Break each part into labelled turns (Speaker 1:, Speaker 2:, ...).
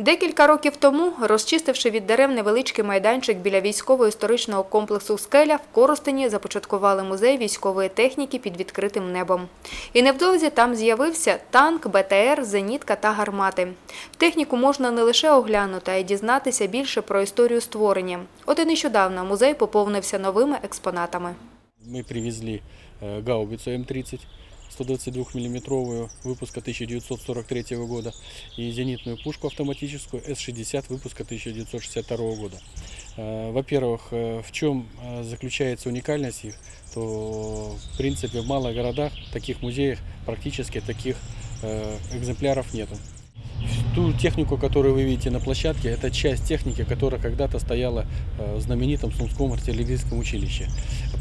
Speaker 1: Декілька років тому, розчистивши від дерев невеличкий майданчик біля військово-історичного комплексу Скеля, в Коростені започаткували музей військової техніки під відкритим небом. І невдовзі там з'явився танк, БТР, зенітка та гармати. Техніку можна не лише оглянути, а й дізнатися більше про історію створення. От і нещодавно музей поповнився новими експонатами.
Speaker 2: Ми привезли е, гаубицю М-30. 122 миллиметровую выпуска 1943 года и зенитную пушку автоматическую С-60 выпуска 1962 года. Э, во-первых, э, в чем э, заключается уникальность их, то в принципе в малых городах, таких музеях практически таких экземпляров нету. Ту технику, которую вы видите на площадке, это часть техники, которая когда-то стояла э, в знаменитом Сумском артиллерийском училище.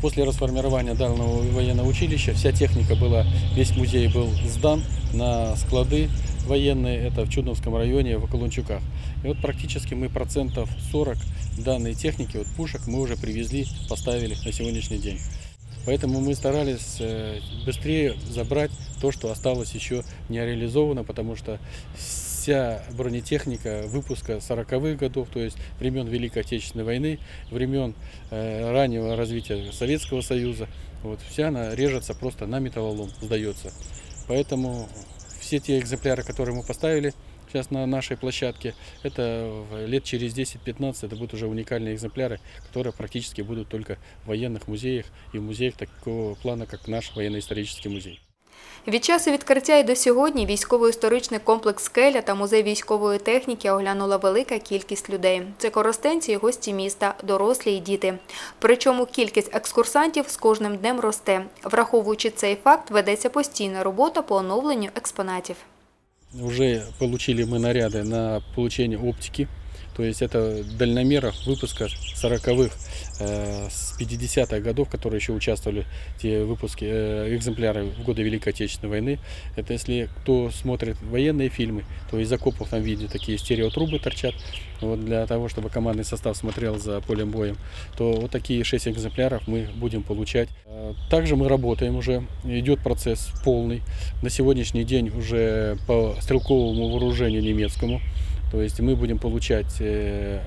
Speaker 2: После расформирования данного военного училища вся техника была, весь музей был сдан на склады военные, это в Чудновском районе, в Околончуках. И вот практически мы процентов 40 данной техники, вот пушек, мы уже привезли, поставили на сегодняшний день. Поэтому мы старались э, быстрее забрать то, что осталось еще не реализовано, потому что вся бронетехника выпуска 40-х годов, то есть времен Великой Отечественной войны, времен э, раннего развития Советского Союза, вот, вся она режется просто на металлолом, сдается. Поэтому все те экземпляры, которые мы поставили сейчас на нашей площадке, это лет через 10-15 это будут уже уникальные экземпляры, которые практически будут только в военных музеях и в музеях такого плана, как наш военно-исторический музей.
Speaker 1: Від часу відкриття і до сьогодні військово-історичний комплекс «Скеля» та музей військової техніки оглянула велика кількість людей. Це коростенці і гості міста, дорослі і діти. Причому кількість екскурсантів з кожним днем росте. Враховуючи цей факт, ведеться постійна робота по оновленню експонатів.
Speaker 2: Уже получили мы наряды на получение оптики. То есть это дальномеров выпуска 40-х, э, с 50-х годов, которые еще участвовали те выпуски, э, экземпляры в годы Великой Отечественной войны. Это если кто смотрит военные фильмы, то из окопов там видят такие стереотрубы торчат, вот для того, чтобы командный состав смотрел за полем боем, то вот такие 6 экземпляров мы будем получать. Э, Также мы работаем уже, идет процесс полный. На сегодняшний день уже по стрелковому вооружению немецкому. То есть мы будем получать э,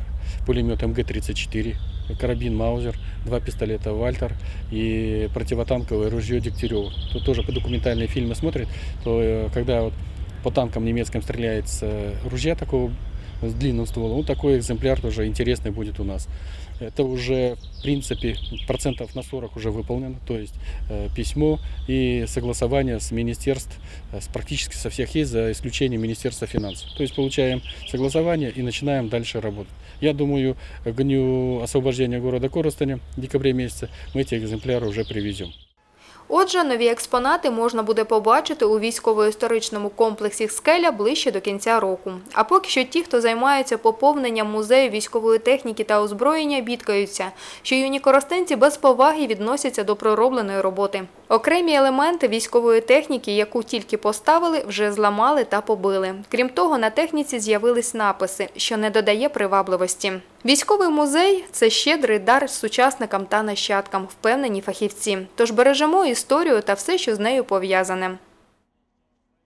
Speaker 2: пулемет МГ-34, карабин Маузер, два пистолета Вальтер и противотанковое ружье Дегтярева. Тут тоже по документальные фильмы смотрят, то э, когда вот по танкам немецким стреляет с ружья такого с длинным стволом, вот такой экземпляр тоже интересный будет у нас. Это уже, в принципе, процентов на 40 уже выполнено, то есть э, письмо и согласование с министерств, э, с практически со всех есть, за исключением Министерства финансов. То есть получаем согласование и начинаем дальше работать. Я думаю, к дню освобождения города Коростеня в декабре месяце мы эти экземпляры уже привезем.
Speaker 1: Отже, нові експонати можна буде побачити у військово-історичному комплексі «Скеля» ближче до кінця року. А поки що ті, хто займаються поповненням музею військової техніки та озброєння, бідкаються, що юні коростенці без поваги відносяться до проробленої роботи. Окремі елементи військової техніки, яку тільки поставили, вже зламали та побили. Крім того, на техніці з'явились написи, що не додає привабливості. Військовий музей це щедрий дар сучасникам та нащадкам, впевнені фахівці. Тож бережемо історію та все, що з нею пов'язане.